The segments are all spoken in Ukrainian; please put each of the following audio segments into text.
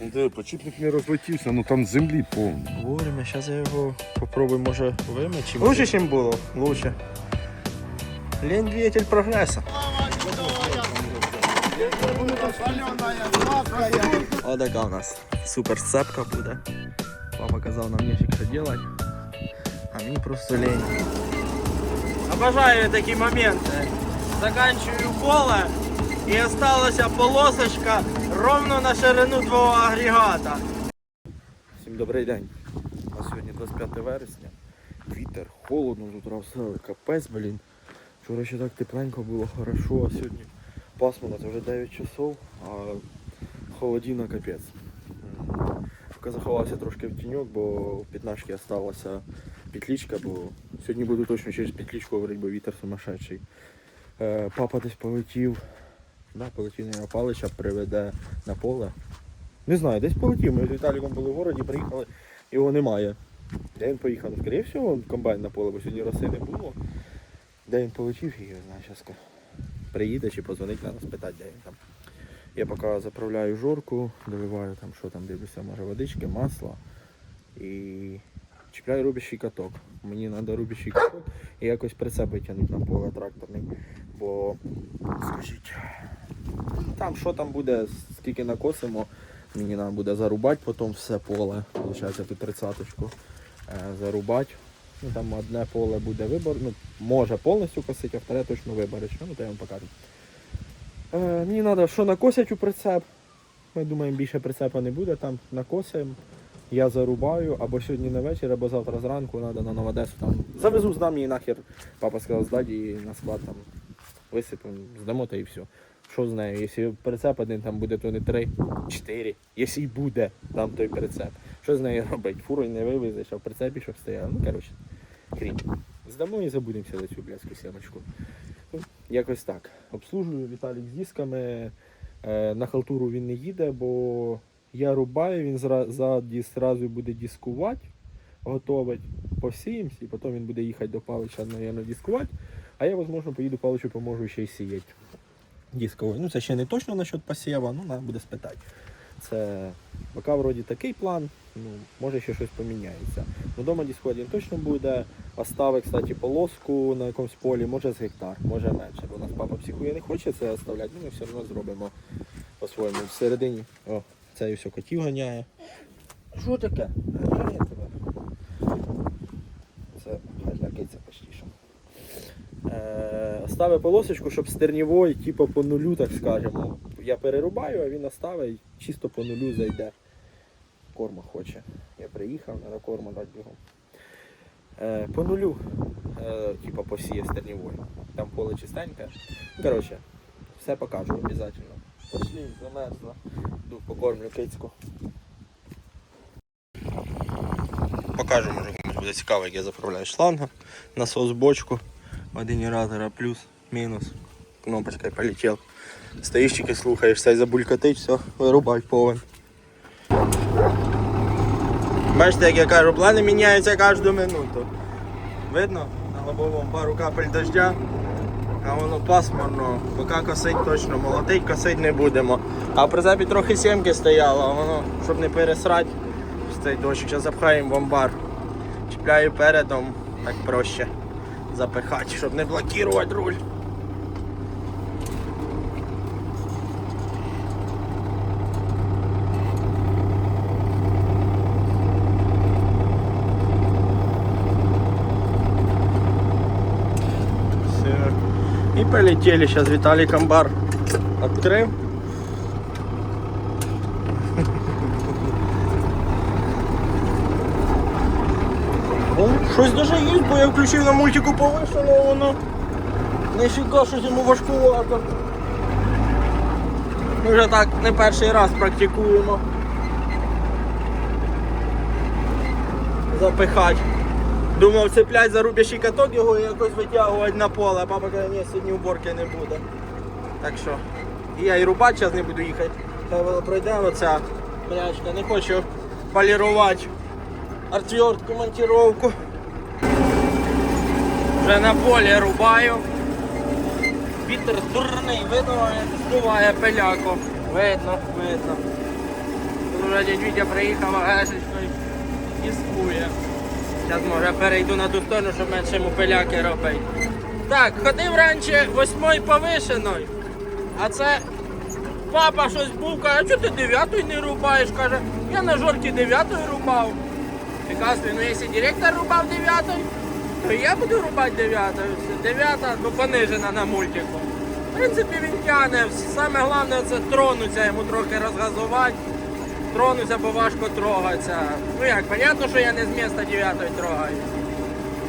Ну диви, почіпник не розлетівся, ну там землі повно. Вовремя, зараз я його попробую, може, вимити. Лучше, ніж було. Лучше. Лень двигатель прогресса. О, така у нас супер сцепка буде. Папа казав нам нефіг що делать. А мені просто лень. Обожаю такі моменти. Заканчиваю поле І осталася полосочка ровно на ширину твого агрегата. Всім добрий день. Нас сьогодні 25 вересня. Вітер, холодно, утра все капець, блін. Вчора ще так тепленько було, хорошо, а сьогодні пасмурно, це вже 9 часов, а холодіна капець. Заховався трошки в тіньок, бо в п'ятнашки осталася петличка, бо сьогодні буду точно через петличку говорити, бо вітер сумасшедший. Е, папа десь полетів. Да, полетів на Палича, приведе на поле. Не знаю, десь полетів. Ми з Віталіком були в городі, приїхали, його немає. Де він поїхав? Скоріше всього, комбайн на поле, бо сьогодні роси не було. Де він полетів, я не знаю, зараз приїде чи позвонить, треба спитати, де він там. Я поки заправляю жорку, доливаю там, що там дивлюся, може водички, масло і чіпляю рубящий каток. Мені треба рубящий каток і якось прицеп витягнути на поле тракторний. Бо, скажіть, там що там буде, скільки накосимо, мені треба буде зарубати потім все поле. Получається тут тридцяточку е, зарубати. Ну, там одне поле буде вибор, ну, може повністю косити, а вторе точно вибориш. Ну, то я вам покажу. Е, мені треба, що накосять у прицеп. Ми думаємо, більше прицепа не буде, там накосимо. Я зарубаю або сьогодні на вечір, або завтра зранку треба на Новодесу там. Завезу, здам її нахер. Папа сказав, здать і на склад там висипемо, здамо та і все. Що з нею? Якщо прицеп один там буде, то не три, чотири. Якщо й буде там той прицеп. Що з нею робити? Фурою не вивезеш, а в прицепі щоб стояло. Ну, коротше, крім. Здамо і забудемося за цю блядську сімочку. Ну, якось так. Обслужую Віталік з дисками. Е, на халтуру він не їде, бо я рубаю, він ззаді зразу буде дискувати, готовить, посіємось, і потім він буде їхати до Палича, мабуть, дискувати. А я, можливо, поїду Паличу, поможу ще й сіяти дисковою. Ну, це ще не точно насчет посіва, ну, треба буде спитати. Це поки вроді такий план, ну, може ще щось поміняється. Ну, дома дисковий він точно буде. Оставить, кстати, полоску на якомусь полі, може з гектар, може менше. Бо у нас папа психує не хоче це оставляти, ну ми все одно зробимо по-своєму. Всередині, о, це і все котів ганяє. Що таке? Ганяє тебе. Це лякається що. Е, Ставив полосочку, щоб стернівой, типу по нулю, так скажемо. Я перерубаю, а він оставить, чисто по нулю зайде. Корма хоче. Я приїхав, треба корма дати бігом. Е, по нулю, е, типу посіє стернівой. Там поле чистеньке. Коротше, все покажу обов'язково. Пошли, замерзла. Йду покормлю кицьку. Покажу, може комусь буде цікаво, як я заправляю шланга. Насос бочку. Один генератора плюс, мінус. Кнопочкой полетел. Стоїш тільки слухаєш, цей забулькатить, все, вирубай повен. Бачите, як я кажу, плани міняються кожну минуту. Видно? На лобовому пару капель дождя. А воно пасмурно, поки косить точно, молотить косить не будемо. А при запі трохи сімки стояло, а воно, щоб не пересрати, з цей дощик, зараз запхаємо в амбар. Чіпляю передом, так проще запихати, щоб не блокувати руль. Полетели. Сейчас Виталий Камбар открыл. О, щось даже є, бо я включив на мультику повишено, воно ніфіга, щось йому важкувато. Ми вже так не перший раз практикуємо. Запихать. Думав цеплять за рубящий каток його і якось витягувати на поле, а папа каже, ні, сьогодні уборки не буде. Так що я і рубати зараз не буду їхати. Хай пройде оця брячка, не хочу полірувати отвертку, монтировку. Вже на полі рубаю. Вітер дурний, видно, здуває пиляку. Видно, видно. вже дядь Вітя приїхав агешечкою і скує. Зараз може перейду на ту сторону, щоб менше йому робити. Так, ходив раніше восьмою повишеною, а це папа щось був, каже, а чого ти дев'ятою не рубаєш? Каже, я на жорті дев'ятою рубав. І каже, ну якщо директор рубав дев'ятою, то я буду рубати дев'ятою. Дев'ята ну, понижена на мультику. В принципі, він тягне. Саме головне це тронуться, йому трохи розгазувати. Тронуться, бо важко трогатися. Ну як, понятно, що я не з міста дев'ятої трогаю.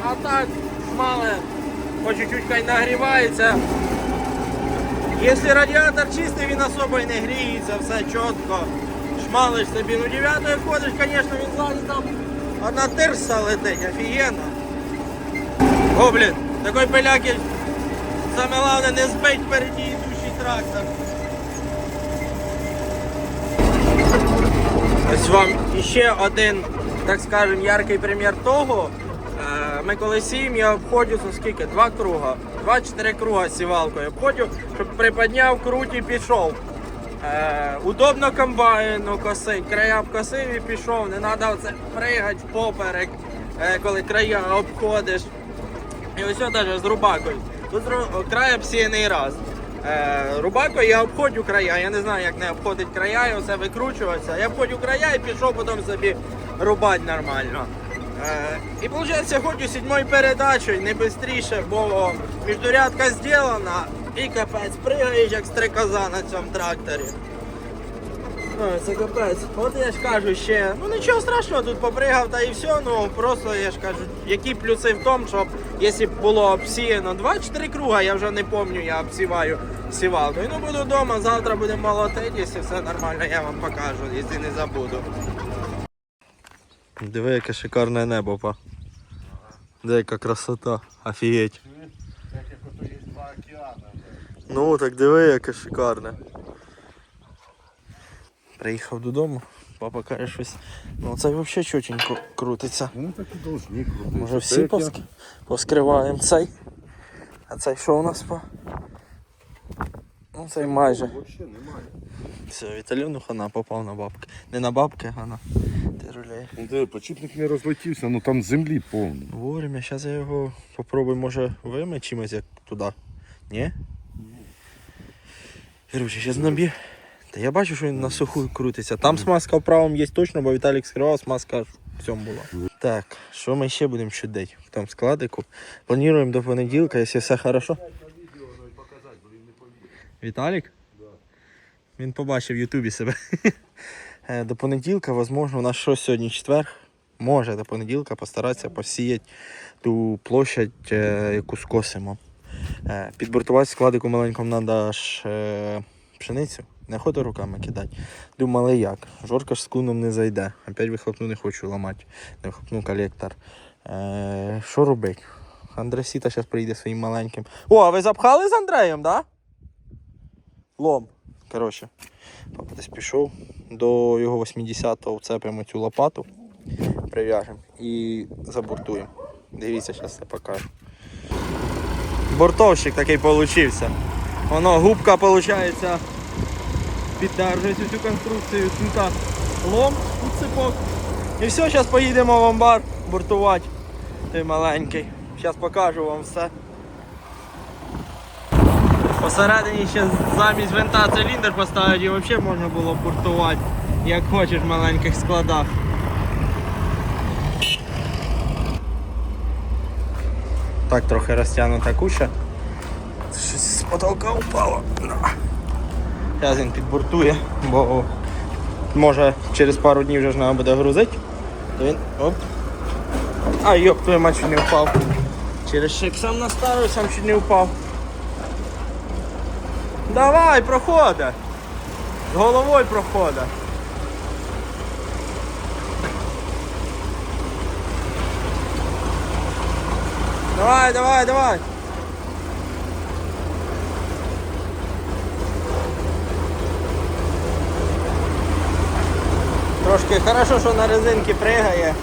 А так, мале, по чуть-чуть хай нагрівається. Якщо радіатор чистий, він особо й не гріється, все чітко. Шмалиш собі. Ну дев'ятою ходиш, звісно, він ззаді там одна тирса летить, офігенно. О, блін, такий пиляки саме головне не збить впереді йдущий трактор. Ось вам ще один, так скажем, яркий примір того. Е, Ми коли сіємо, я обходжу це скільки? Два круга. Два-чотири круга сівалкою. Обходжу, щоб приподняв круть і пішов. Е, удобно комбайну косить, края обкосив і пішов. Не треба оце пригати поперек, е, коли края обходиш. І ось теж з рубакою. Тут край обсіяний раз. Е, рубакою я обходжу края, я не знаю, як не обходить края, і оце викручуватися. Я обходжу края і пішов потім собі рубати нормально. Е, і виходить, ходжу сідьмою передачею, не швидше, бо міждурядка зроблена і капець, пригаєш як стрикоза на цьому тракторі. Це капець. От я ж кажу ще, ну нічого страшного, тут попригав та і все, ну просто я ж кажу, які плюси в тому, щоб якщо б було обсіяно 2-4 круга, я вже не пам'ятаю, я обсіваю сівалкою. Ну буду вдома, завтра будемо молотити, якщо все нормально, я вам покажу, якщо не забуду. Диви, яке шикарне небо, па. Диви, яка красота, офігеть. Ну, так диви, яке шикарне. Приїхав додому, папа каже щось. Ну це взагалі чотенько крутиться. Вони так і должні крутити. Може всі поск... поскриваємо цей. А цей що у нас по? Ну цей майже. Все, Віталіну хана попав на бабки. Не на бабки, а на тируляє. Ну диви, почіпник не розлетівся, ну там землі повно. Вовремя, зараз я його попробую, може вимити чимось як туди. Ні? Короче, зараз наб'є. Та я бачу, що він на суху крутиться. Там смазка в правому є точно, бо Віталік скривав, смазка в цьому була. Так, що ми ще будемо чудити? В тому складику. Плануємо до понеділка, якщо все хорошо. Віталік? Він побачив в Ютубі себе. Е, До понеділка, можливо, у нас що сьогодні четвер. Може до понеділка постаратися посіяти ту площадь, е, яку скосимо. Е, Підбортувати складику маленькому треба ж е, пшеницю. Не хочу руками кидати. Думали як. Жорка ж з куном не зайде. Опять вихлопну не хочу ламати. Не вихлопну колектор. Е, що робити? Андресіта зараз прийде своїм маленьким. О, а ви запхали з Андреєм. Да? Лом. Коротше, папа десь пішов. До його 80-го вцепимо цю лопату, прив'яжемо і забортуємо. Дивіться, зараз я покажу. Бортовщик такий получився. Воно губка виходить, піддержує цю конструкцію, тут лом і цепок. І все, зараз поїдемо в амбар бортувати. Той маленький. Зараз покажу вам все. Посередині ще замість винта циліндр поставити і взагалі можна було бортувати, як хочеш в маленьких складах. Так трохи розтягнута куча. Потолка упало. Зараз він підбортує, бо може через пару днів вже ж треба буде грузити. То він. Оп. А йоп, твою мать не впав. Через шик сам наставив, сам чуть не впав. Давай, проходи. З головою проходи. Давай, давай, давай. Трошки хорошо, що на резинки пригає.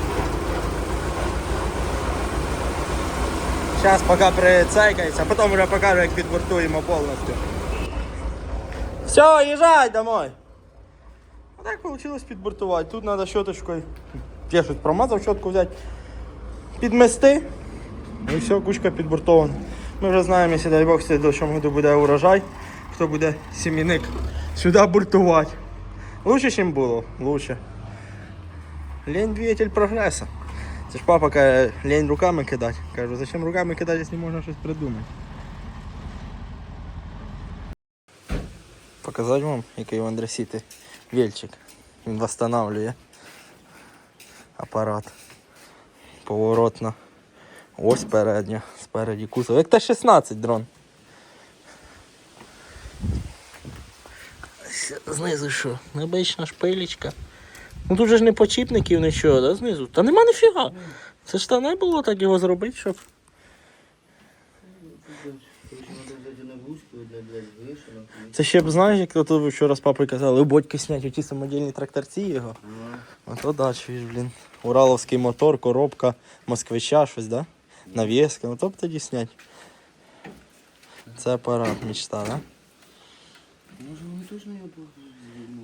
Зараз поки прицейкається, а потім вже покажу, як підбортуємо повністю. Все, їжджай домой. так вийшло підбортувати. Тут треба щоточкою. Я щось промазав щотку взяти. Підмести. І все, кучка підбортована. Ми вже знаємо, якщо дай Бог, в году буде урожай, хто буде сім'яник сюди бортувати. Лучше, ніж було. Лучше. Лень двигатель прогресу. Це ж папа каже, лень руками кидати. Кажу, зачем руками кидати, якщо можна щось придумати. Показати вам, який в Андресіти вельчик. Він восстанавливає апарат. Поворотна. Ось передня, спереді кузов. Як Т-16 дрон. Знизу що? Необична шпилечка. Ну тут же ж не почіпників, нічого, да, знизу. Та нема ніфіга. Це ж та не було так його зробити, щоб. Це ще б знаєш, як то вчора з папою казали, у батьки снять оті самодільні тракторці його. А то да, чуєш, блін. Ураловський мотор, коробка, москвича, щось, да? Навіска, ну то б тоді снять. Це апарат, мечта, да? Може вони точно його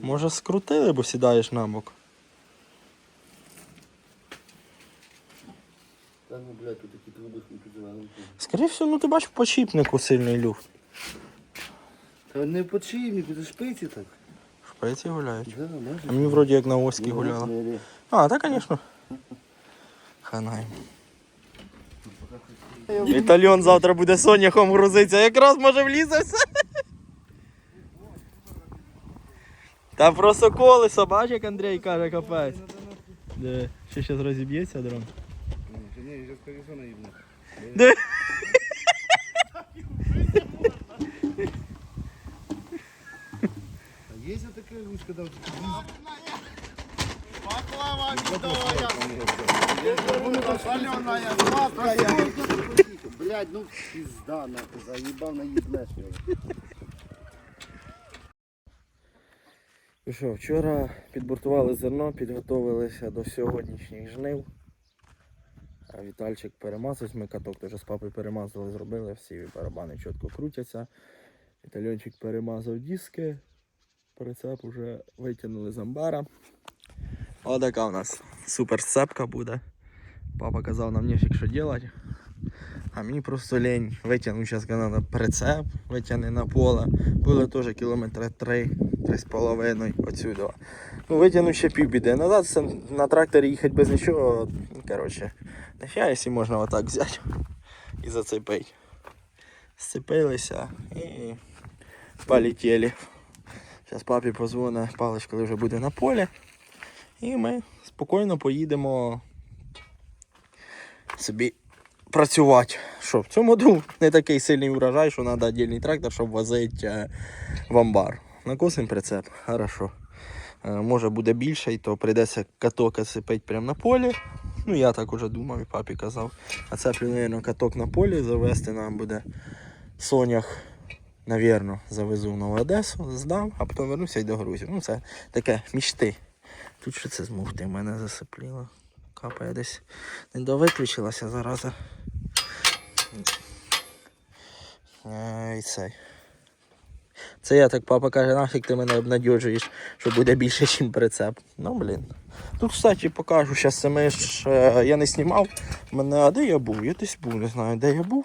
Може скрутили, бо сідаєш на бок. Та ну, блядь, тут такі труби тут завели. Скоріше всього, ну ти бачиш в почіпнику сильний люфт. Та не по чайнику, це шпиці так. Шпиці гуляють. Да, може. А мені вроді як на оські гуляла. А, так, звісно. Ханай. Вітальон завтра буде соняхом грузитися, якраз може влізе все. Та просто колесо, бач, як Андрій каже, капець. Ще зараз розіб'ється дрон. Ні, я зараз колесо наїбну. Де? А є таке ручка, там Блядь, ну пизда, нахуй, заїбав наїбнеш його. Ну що, вчора підбортували зерно, підготовилися до сьогоднішніх жнив. А Вітальчик перемазав, ми каток теж з папою перемазали, зробили, всі барабани чітко крутяться. Вітальончик перемазав диски, прицеп вже витягнули з амбара. Отака у нас супер сцепка буде. Папа казав нам нефік що робити. А мені просто лень витягнути, зараз треба прицеп, витягни на поле. Було теж кілометри 3, 3,5 отсюди. Ну, витягнув ще півбіди. Назад на тракторі їхати без нічого. Коротше, нафіга, якщо можна отак взяти і зацепити. Сцепилися і полетіли. Зараз папі позвонить палич, коли вже буде на полі. І ми спокійно поїдемо собі працювати. Що в цьому году не такий сильний урожай, що треба віддільний трактор, щоб возити е, в амбар. Накосим прицеп, хорошо. Е, Може буде більше, то прийдеться каток сипити прямо на полі. Ну я так уже думав, і папі казав. А це примерно каток на полі завести нам буде сонях. Навірно, завезу в Нову Одесу, здам, а потім вернуся і до Грузії. Ну, це таке мічти. Тут що це з муфти в мене засипліло. Капає десь не довиключилася зараза. Е, І цей. Це я так папа каже, нафіг ти мене обнадьоджуєш, що буде більше, ніж прицеп. Ну блін. Тут, кстати, покажу, зараз ми ж е, я не знімав. Мене, а де я був? Я десь був, не знаю, де я був.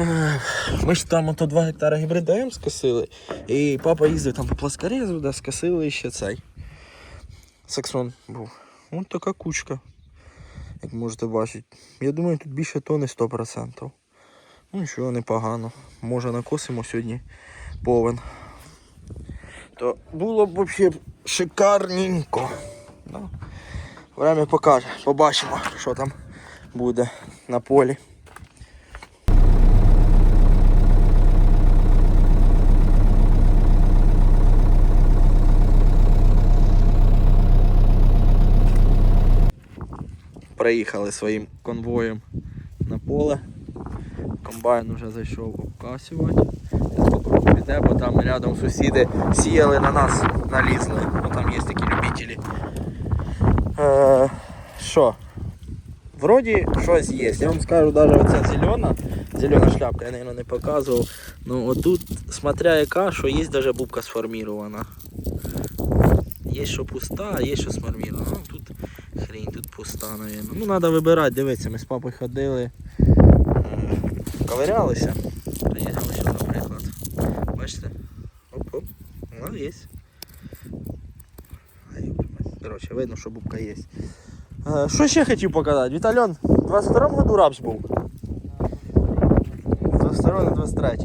Е, Ми ж там ото 2 гектари гібридем скосили. І папа їздив там по плоскорезу, де скосили ще цей. Саксон був. Ось така кучка. Як можете бачити. Я думаю, тут більше тони 100%. Ну нічого, непогано. Може накосимо сьогодні повен. То було б взагалі шикарненько. Ну, время покаже. Побачимо, що там буде на полі. Приїхали своїм конвоєм на поле. Комбайн вже зайшов обкасувати. Піде, бо там рядом сусіди сіяли на нас, налізли. Бо там є такі любителі. Е, Що? Вроді щось є. Я вам скажу, навіть оця зелена, зелена шляпка, я наверное, не показував. Ну отут, смотря яка, що є навіть бубка сформірована. Є що пуста, є що смармірна. Ну тут хрінь, тут пуста, навірно. Ну треба вибирати, дивіться, ми з папою ходили, ковирялися. Ну, є. Ай, Коротше, видно, що бубка є. Е, Що ще хотів показати? Вітальон, в 22-му году рапс був. 22 23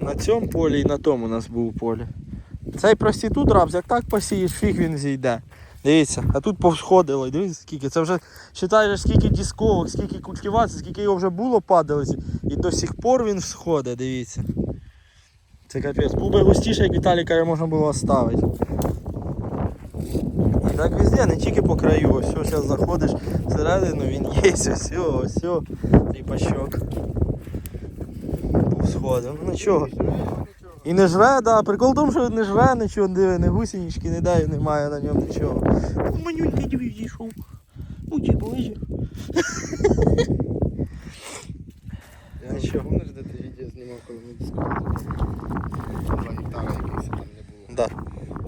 На цьому полі і на тому у нас був полі. Цей проститут рапс, як так посієш, фіг він зійде. Дивіться, а тут повсходило, дивіться скільки. Це вже вважаєш, скільки дісковок, скільки культивацій, скільки його вже було падалиці. І до сих пор він всходить, дивіться. Це капець. Був би густіше, як Віталій каже, можна було оставити. Так везде, не тільки по краю, ось зараз заходиш всередину, він є, ось, ось, цей пащок. Повсходив. Ну нічого. І не жре, да. Прикол в тому, що не жре нічого, диви, не гусенички, не дай, немає на ньому нічого. О, Манюнька диви, дійшов. Ну ті ближче. Що? Помниш, де ти відео знімав, коли ми дискували? Два гектара якихось там не було. Да.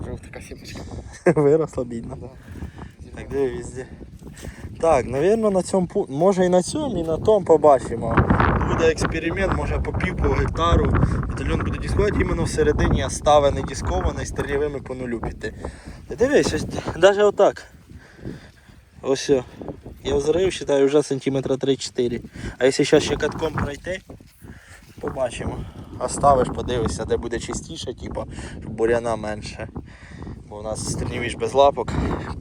Вже така сімочка. Виросла бідна. Да. Так диви везде. Так, напевно, на цьому може і на цьому, і на тому побачимо. Буде експеримент, може по пів по гектару. Батальйон буде дискувати іменно всередині, не дискований, з стрільовими по нулю піти. Дивись, навіть отак. Ось. Я взрив, вважаю, вже сантиметра 3-4. А якщо зараз ще катком пройти, побачимо. Оставиш, подивишся, де буде чистіше, типу, щоб буряна менше. Бо у нас стрільнівіч без лапок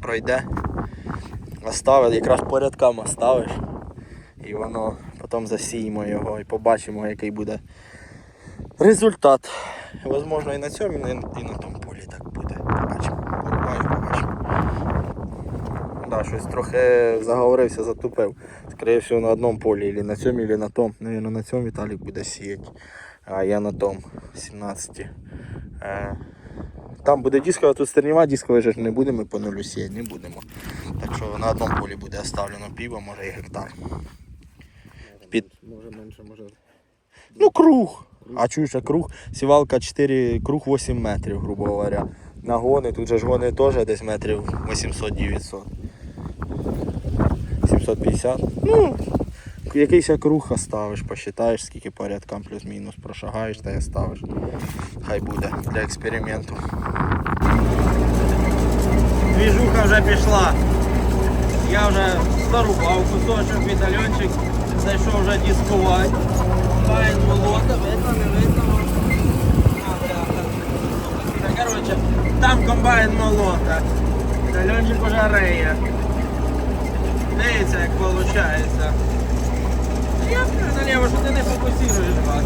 пройде. Оставили, якраз порядками оставиш. І воно потім засіємо його і побачимо, який буде результат. Возможно і на цьому, і на тому полі так буде. Побачимо. Порубаю, побачимо. Да, щось трохи заговорився, затупив. Скоріше всього на одному полі, або на цьому, або на тому. Навірно, на цьому Віталік буде сіяти. А я на тому 17. Е, там буде дискова, тут стерніва дискова же ж не будемо по нулю сіяти, не будемо. Так що на одному полі буде оставлено піво, може і гектар. Під- Може менше, може. Ну круг. А чуєш, а круг, сівалка 4, круг 8 метрів, грубо говоря. Нагони, тут же ж гони теж десь метрів 800-900. 750. Ну, якийсь круг оставиш, посчитаєш, скільки по рядкам плюс-мінус прошагаєш та й оставиш. Хай буде для експерименту. Двіжуха вже пішла. Я вже зарубав кусочок, вітальончик, зайшов вже дискувати. Комбайн молота, видно, не видно. А. Коротше, там комбайн молота. Вітальончик уже риє. Дивіться, як виходить. Я прям наліво, що ти не фокусуєш вас.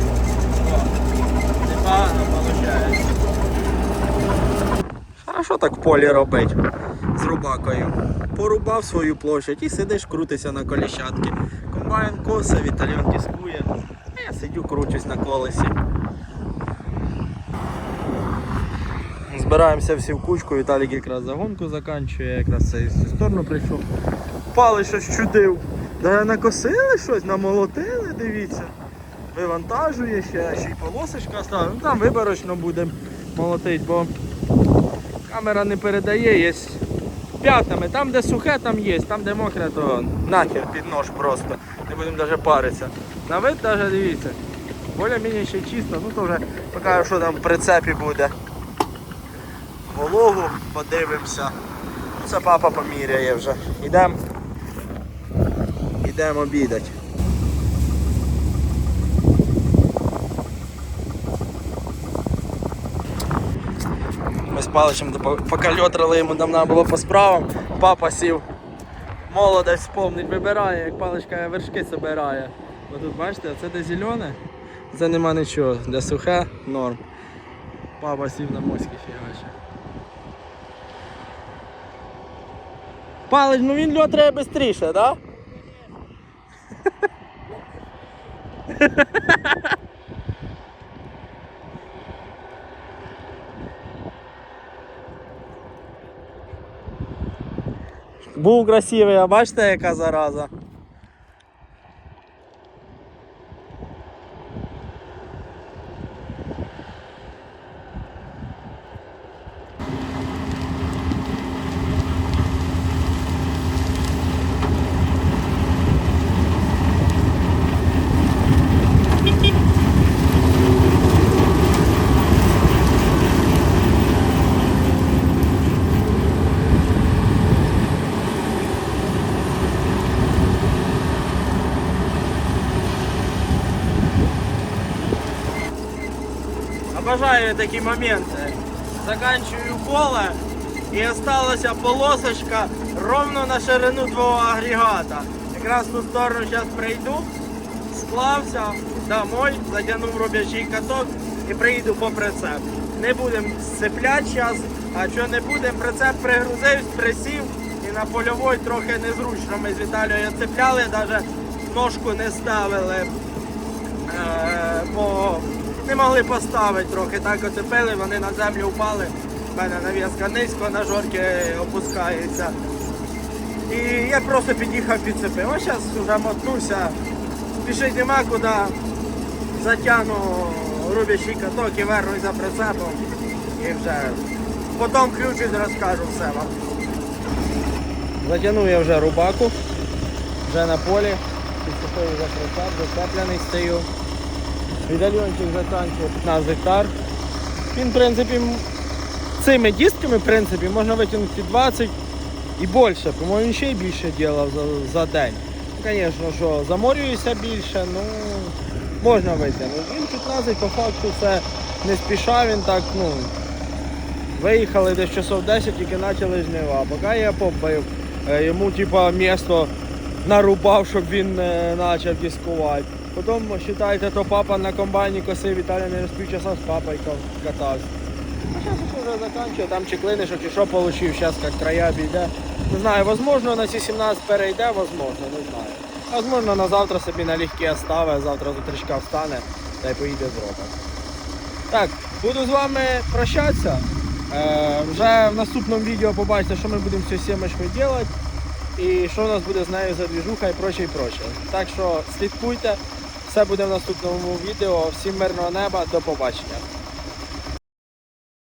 Непогано виходить. Хорошо так в полі робить з рубакою. Порубав свою площадь і сидиш, крутишся на коліщатки. Комбайн коса, вітальйон дискує. А я сидю, кручусь на колесі. Збираємося всі в кучку, Віталік якраз загонку заканчує, якраз в цю сторону прийшов. Пали щось чудив. Да накосили щось, намолотили, дивіться. Вивантажує ще, ще й полосочка осталась. Ну там виборочно будемо молотити, бо камера не передає, є п'ятнами. Там, де сухе, там є, там, де мокре, то нахер під нож просто. Не будемо навіть паритися. На вид навіть дивіться. Більш-менш ще чисто, ну то вже покажу, що там в прицепі буде. Вологу подивимося. Це папа поміряє вже. Ідемо. Ідемо обідати. Ми з паличем поки льотрали йому давно було по справам. Папа сів. Молодець помнить, вибирає, як паличка вершки збирає. Бо тут бачите, це де зелене, це нема нічого. Де сухе, норм. Папа сів на моськи фігаче. Палич, ну він льот треба швидше, так? Да? Був красивий, а бачите, яка зараза. Обожаю такі моменти. Заканчую поле і осталася полосочка ровно на ширину твого агрегата. Якраз в ту сторону зараз прийду, склався домой, затягнув робячий каток і приїду по прицеп. Не будемо сцепляти зараз, а що не будемо, прицеп пригрузився, присів і на польовій трохи незручно. Ми з Віталією цепляли, навіть ножку не ставили. Е, бо не могли поставити трохи, так оцепили, вони на землю впали. У мене нав'язка низько, на жорки опускається. І я просто під'їхав підцепив. Ось зараз вже мотнуся, спішити нема куди. Затягну рубящий каток і вернусь за прицепом. І вже потім включусь, розкажу все вам. Затягнув я вже рубаку, вже на полі, підцепив вже прицеп, зацеплений стою. Відальончик заканчує 15 гектар. Він, в принципі, цими дістками, в принципі, можна витягнути 20 і більше. По-моєму, він ще й більше ділав за, за день. Звісно, що заморююся більше, ну можна витягнути. Він 15 по факту це не спіша, він так, ну. Виїхали десь часов 10, тільки почали жнива. Поки я побив, е, йому типа місто нарубав, щоб він е, почав дискувати. Потім, вважайте, то папа на комбайні косив, Віталій не пів часа з папою ка- катався. А зараз вже закінчує, там чеклини, що чи що получив, зараз як края обійде. Не знаю, возможно на ці 17 перейде, возможно, не знаю. Возможно, на завтра собі на легкі оставить, завтра з утречка встане та й поїде зробить. Так, буду з вами прощатися. Е, вже в наступному відео побачите, що ми будемо з цією сімочкою робити. І що у нас буде з нею за двіжуха і проче, і проче. Так що слідкуйте, все буде в наступному відео. Всім мирного неба, до побачення.